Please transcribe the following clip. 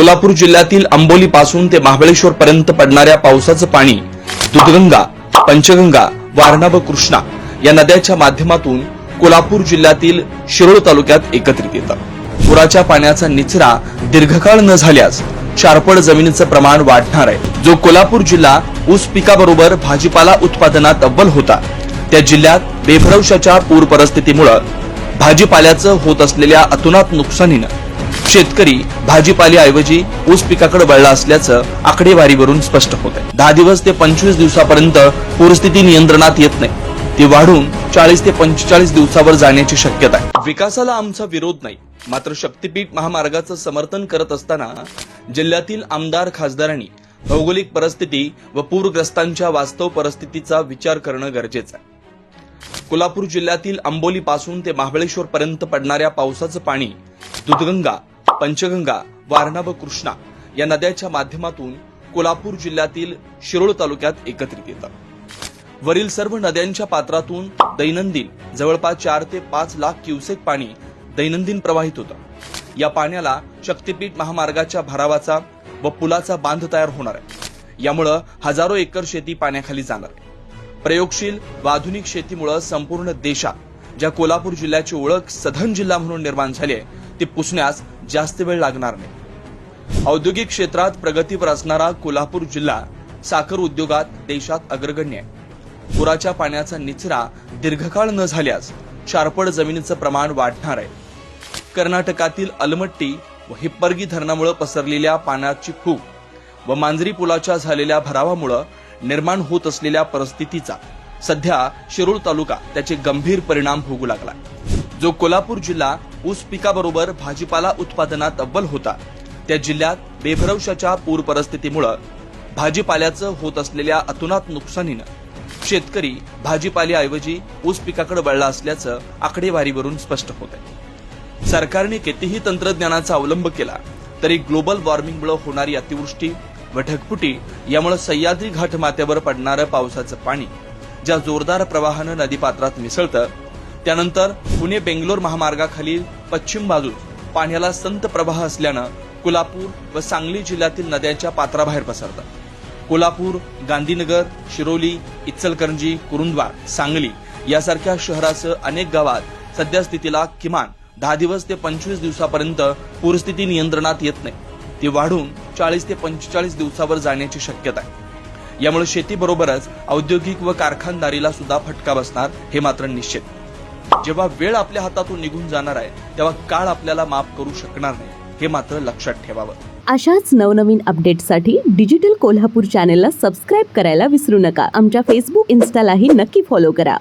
कोल्हापूर जिल्ह्यातील आंबोली पासून ते महाबळेश्वर पर्यंत पडणाऱ्या पावसाचं पाणी दुधगंगा पंचगंगा वारणा व कृष्णा या नद्याच्या माध्यमातून कोल्हापूर जिल्ह्यातील शिरोळ तालुक्यात एकत्रित येतं. पुराच्या पाण्याचा निचरा दीर्घकाळ न झाल्यास चारपड जमिनीचं प्रमाण वाढणार आहे. जो कोल्हापूर जिल्हा ऊस पिकाबरोबर भाजीपाला उत्पादनात अव्वल होता त्या जिल्ह्यात बेभरवशाच्या पूर परिस्थितीमुळे भाजीपाल्याचं होत असलेल्या अतुनात नुकसानीनं शेतकरी भाजीपाल्याऐवजी ऊस पिकाकडे वळला असल्याचं आकडेवारीवरून स्पष्ट होत आहे. दहा दिवस ते पंचवीस दिवसापर्यंत पूरस्थिती नियंत्रणात येत नाही. ती वाढून चाळीस ते पंचेचाळीस दिवसावर जाण्याची शक्यता आहे. विकासाला आमचा विरोध नाही. मात्र शक्तीपीठ महामार्गाचं समर्थन करत असताना जिल्ह्यातील आमदार खासदारांनी भौगोलिक परिस्थिती व पूरग्रस्तांच्या वास्तव परिस्थितीचा विचार करणं गरजेचं आहे. कोल्हापूर जिल्ह्यातील आंबोली पासून ते महाबळेश्वर पर्यंत पडणाऱ्या पावसाचं पाणी दुधगंगा पंचगंगा वारणा व कृष्णा या नद्यांच्या माध्यमातून कोल्हापूर जिल्ह्यातील शिरोळ तालुक्यात एकत्रित येतात वरील सर्व नद्यांच्या पात्रातून दैनंदिन जवळपास चार ते पाच लाख क्युसेक पाणी दैनंदिन प्रवाहित होतं. या पाण्याला शक्तीपीठ महामार्गाच्या भरावाचा व पुलाचा बांध तयार होणार आहे. यामुळं हजारो एकर शेती पाण्याखाली जाणार आहे. प्रयोगशील व आधुनिक शेतीमुळे संपूर्ण देशात ज्या कोल्हापूर जिल्ह्याची ओळख सधन जिल्हा म्हणून निर्माण झाली आहे ती पुसण्यास जास्त वेळ लागणार नाही. औद्योगिक क्षेत्रात प्रगतीवर असणारा कोल्हापूर जिल्हा साखर उद्योगात देशात अग्रगण्य आहे. पुराच्या पाण्याचा निचरा दीर्घकाळ न झाल्यास चारपड जमिनीचं प्रमाण वाढणार आहे. कर्नाटकातील अलमट्टी व हिप्परगी धरणामुळे पसरलेल्या पाण्याची फूग व मांजरी पुलाच्या झालेल्या भरावामुळे निर्माण होत असलेल्या परिस्थितीचा सध्या शिरूर तालुका त्याचे गंभीर परिणाम भोगू लागला जो कोल्हापूर जिल्हा ऊस पिकाबरोबर भाजीपाला उत्पादनात अव्वल होता त्या जिल्ह्यात बेभरवशाच्या पूर परिस्थितीमुळं भाजीपाल्याचं होत असलेल्या अतुनात नुकसानीनं शेतकरी भाजीपाल्याऐवजी ऊस पिकाकडे वळला असल्याचं आकडेवारीवरून स्पष्ट होत आहे सरकारने कितीही तंत्रज्ञानाचा अवलंब केला तरी ग्लोबल वॉर्मिंगमुळे होणारी अतिवृष्टी व ढगफुटी यामुळे सह्याद्री घाटमाथ्यावर पडणारं पावसाचं पाणी ज्या जोरदार प्रवाहानं नदीपात्रात मिसळतं त्यानंतर पुणे बेंगलोर महामार्गाखालील पश्चिम बाजूस पाण्याला संत प्रवाह असल्यानं कोल्हापूर व सांगली जिल्ह्यातील नद्यांच्या पात्राबाहेर पसरतात. कोल्हापूर गांधीनगर शिरोली इचलकरंजी कुरुंदवाड सांगली यासारख्या शहरासह अनेक गावात सध्या स्थितीला किमान दहा दिवस ते पंचवीस दिवसापर्यंत पूरस्थिती नियंत्रणात येत नाही. ती वाढून चाळीस ते पंचेचाळीस दिवसावर जाण्याची शक्यता आहे. यामुळे शेतीबरोबरच औद्योगिक व कारखानदारीला सुद्धा फटका बसणार हे मात्र निश्चित. जेव्हा वेळ आपल्या हातातून निघून जाणार आहे तेव्हा काळ आपल्याला माफ करू शकणार नाही. हे मात्र लक्षात ठेवावं. अशाच नवनवीन अपडेटसाठी डिजिटल कोल्हापूर चॅनेलला सबस्क्राईब करायला विसरू नका. आमच्या फेसबुक इन्स्टालाही नक्की फॉलो करा.